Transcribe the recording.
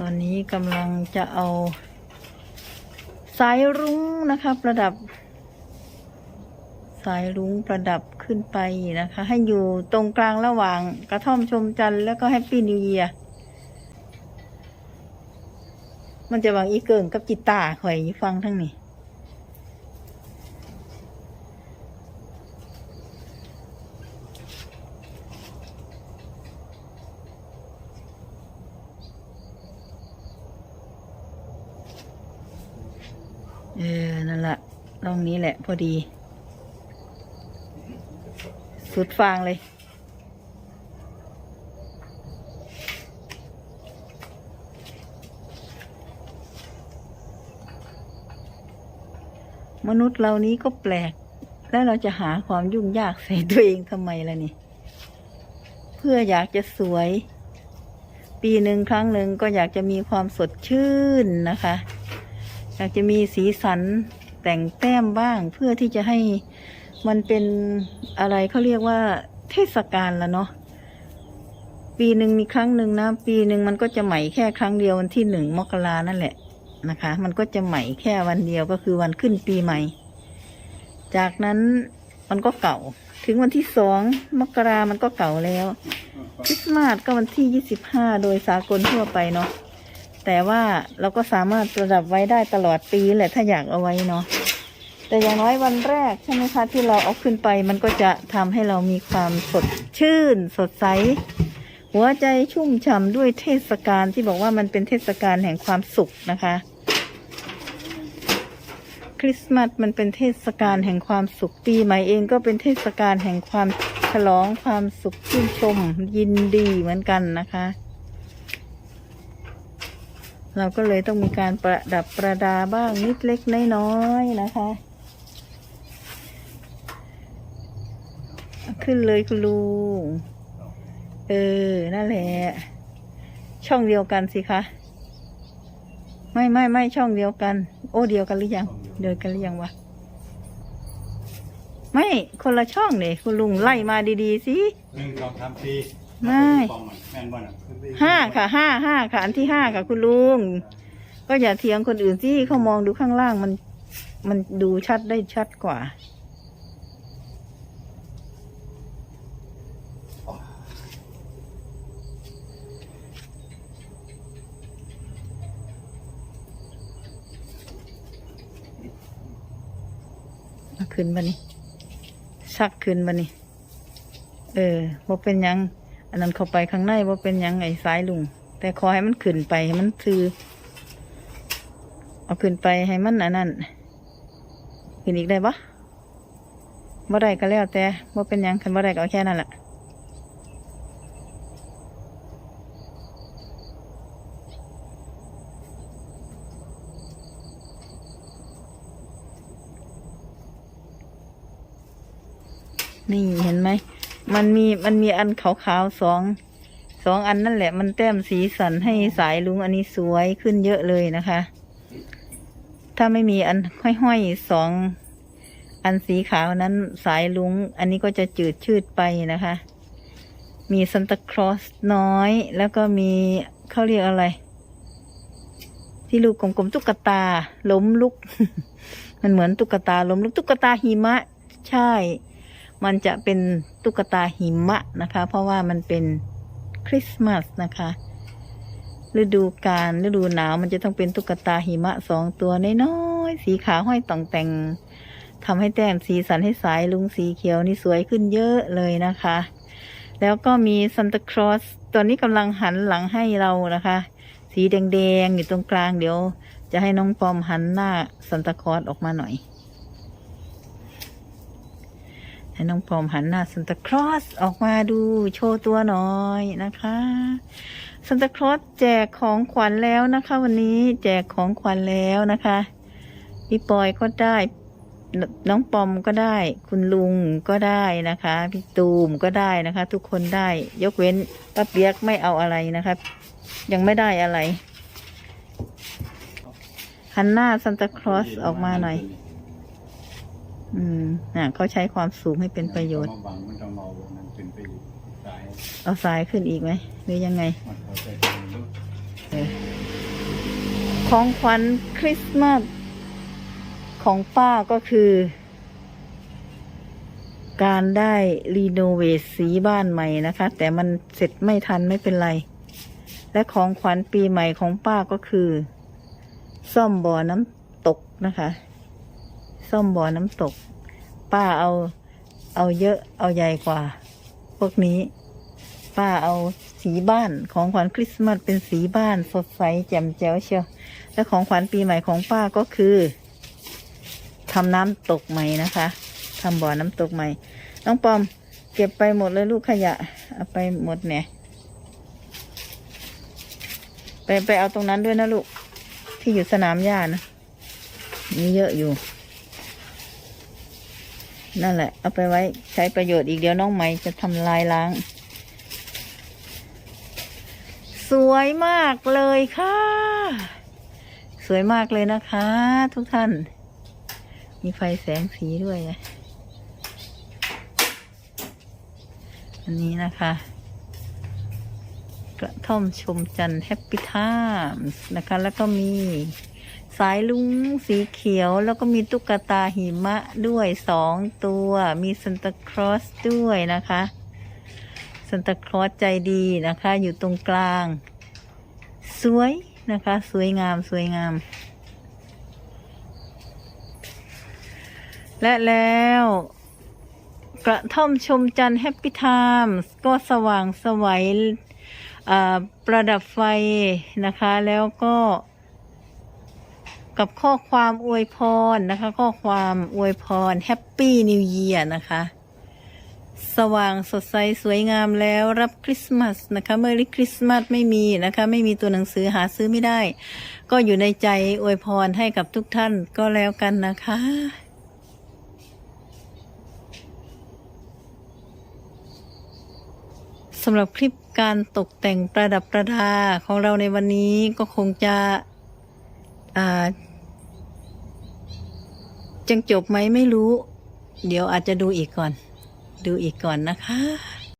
ตอนนี้กำลังจะเอา สายรุ้งนะคะ ประดับ สายรุ้งประดับขึ้นไปนะคะ ให้อยู่ตรงกลางระหว่างกระท่อมชมจันทร์แล้วก็แฮปปี้นิวเย r มันจะวางอีเกิงกับจิตตาข่อยฟังทั้งนี้ เออ นั่นแหละร่องนี้แหละพอดี สุดฟางเลย มนุษย์เรานี้ก็แปลก แล้วเราจะหาความยุ่งยากใส่ตัวเองทำไมล่ะนี่ เพื่ออยากจะสวย ปีหนึ่งครั้งหนึ่งก็อยากจะมีความสดชื่นนะคะ อยากจะมีสีสันแต่งแต้มบ้าง เพื่อที่จะให้มันเป็นอะไรเขาเรียกว่าเทศกาลละเนาะปีหนึ่งมีครั้งหนึ่งนะ ปีหนึ่งมันก็จะใหม่แค่ครั้งเดียววันที่หนึ่งมกรานั่นแหละนะคะ มันก็จะใหม่แค่วันเดียวก็คือวันขึ้นปีใหม่ จากนั้นมันก็เก่า ถึงวันที่สองมกรามันก็เก่าแล้ว คริสต์มาสก็วันที่ยี่สิบห้าโดยสากลทั่วไปเนาะ แต่ว่าเราก็สามารถประดับไว้ได้ตลอดปีแหละถ้าอยากเอาไว้เนาะแต่อย่างน้อยวันแรกใช่ไหมคะที่เราเอาขึ้นไปมันก็จะทำให้เรามีความสดชื่น สดใส หัวใจชุ่มฉ่ำด้วยเทศกาลที่บอกว่ามันเป็นเทศกาลแห่งความสุขนะคะ คริสต์มาสมันเป็นเทศกาลแห่งความสุขปีใหม่เองก็เป็นเทศกาลแห่งความฉลองความสุขชื่นชม ยินดีเหมือนกันนะคะ เราก็เลยต้องมีการประดับประดาบ้างนิดเล็กน้อยๆนะคะ ขึ้นเลยคุณลุงเออ นั่นแหละ ช่องเดียวกันสิคะ ไม่ไม่ไม่ช่องเดียวกัน โอ้เดียวกันหรือยัง เดียวกันหรือยังวะ ไม่คนละช่องเนี่ยคุณลุงไล่มาดีๆสิหนึ่งสองสามสี่ ไม่ปองมันแม่นบ่น่ะห้าค่ะห้าห้าค่ะ อันที่ห้าค่ะ คุณลุง ก็อย่าเถียงคนอื่นสิเขามองดูข้างล่างมัน มันดูชัดได้ชัดกว่าเอาขึ้นมานี่ชักขึ้นมานี่ เออว่าเป็นหยัง อันนั้นเข้าไปข้างในว่าเป็นยังไอ้สายลุง แต่ขอให้มันขึ้นไปให้มันคือ เอาขึ้นไปให้มันอันนั้นขึ้นอีกได้ปะบ่ได้ก็แล้วแต่ว่าเป็นยังคันบ่ได้ก็เอาแค่นั้นแหละนี่เห็นไหม มันมีมันมีอันขาวๆสองสองอันนั่นแหละ มันแต้มสีสันให้สายลุงอันนี้สวยขึ้นเยอะเลยนะคะ ถ้าไม่มีอันห้อยๆสองอันสีขาวนั้นสายลุงอันนี้ก็จะจืดชืดไปนะคะ มีซันตาคลอสน้อย แล้วก็มีเขาเรียกอะไร ที่ลูกกลมๆตุ๊กตา ล้มลุก มันเหมือนตุ๊กตาล้มลุกตุ๊กตาหิมะ ใช่ มันจะเป็นตุ๊กตาหิมะนะคะ เพราะว่ามันเป็นคริสต์มาสนะคะฤดูกาลฤดูหนาวมันจะต้องเป็นตุ๊กตาหิมะสองตัวน้อยๆสีขาวห้อยต่องแต่งทำให้แต้มสีสันให้สายลุงสีเขียวนี่สวยขึ้นเยอะเลยนะคะ แล้วก็มีซันตาคลอสตัวนี้กำลังหันหลังให้เรานะคะ สีแดงๆอยู่ตรงกลางเดี๋ยว จะให้น้องปอมหันหน้าซันตาคลอสออกมาหน่อย ให้น้องปอมหันหน้าซันตาคลอสออกมาดูโชว์ตัวหน่อยนะคะซันตาคลอสแจกของขวัญแล้วนะคะ วันนี้แจกของขวัญแล้วนะคะพี่ปอยก็ได้นน้องปอมก็ได้ คุณลุงก็ได้นะคะพี่ตูมก็ได้นะคะ ทุกคนได้ ยกเว้นป้าเปียกไม่เอาอะไรนะคะ ยังไม่ได้อะไรหันหน้าซันตาคลอสออกมาหน่อย อืมน่ะเขาใช้ความสูงให้เป็นประโยชน์มันบังมันต้องเอามันขึ้นไปอยู่สายเอาสายขึ้นอีกไหมหรือยังไง มันเขาใส่ตรงนี้เออของขวัญคริสต์มาสของป้าก็คือ การได้รีโนเวทสีบ้านใหม่นะคะ แต่มันเสร็จไม่ทันไม่เป็นไร และของขวัญปีใหม่ของป้าก็คือ ซ่อมบ่อน้ำตกนะคะ ซ่อมบ่อน้ำตก ป้าเอา เอาเยอะเอาใหญ่กว่า พวกนี้ ป้าเอาสีบ้านของขวัญคริสต์มาสเป็นสีบ้านสดใสแจ่มแจ๋วเชียวและของขวัญปีใหม่ของป้าก็คือทำน้ำตกใหม่นะคะทำบ่อน้ำตกใหม่ น้องปอม เก็บไปหมดเลยลูกขยะ เอาไปหมดเนี่ย ไปไปเอาตรงนั้นด้วยนะลูก ที่อยู่สนามหญ้านะมีเยอะอยู่ นั่นแหละ เอาไปไว้ใช้ประโยชน์อีกเดี๋ยวน้องไหมจะทำลายล้าง สวยมากเลยค่ะ สวยมากเลยนะคะ ทุกท่าน มีไฟแสงสีด้วยนะอันนี้นะคะ กระท่อมชมจันทร์แฮปปี้ไทม์นะคะ แล้วก็มีสายลุงสีเขียว แล้วก็มีตุ๊กตาหิมะด้วยสองตัว มีซันตาคลอสด้วยนะคะซันตาคลอสใจดีนะคะ อยู่ตรงกลาง สวยนะคะ สวยงามสวยงาม และแล้วกระท่อมชมจันทร์แฮปปี้ไทม์ก็สว่างสวัย ประดับไฟนะคะ แล้วก็กับข้อความอวยพรนะคะ ข้อความอวยพรแฮปปี้นิว e ยีร์นะคะ สว่างสดใสสวยงามแล้วรับคริสต์มาสนะคะเมื่อคริสต์มาสไม่มีนะคะ ไม่มีตัวหนังสือหาซื้อไม่ได้ ก็อยู่ในใจอวยพรให้กับทุกท่านก็แล้วกันนะคะ สำหรับคลิปการตกแต่งประดับประดาของเราในวันนี้ก็คงจะจังจบไหมไม่รู้ เดี๋ยวอาจจะดูอีกก่อน ดูอีกก่อนนะคะ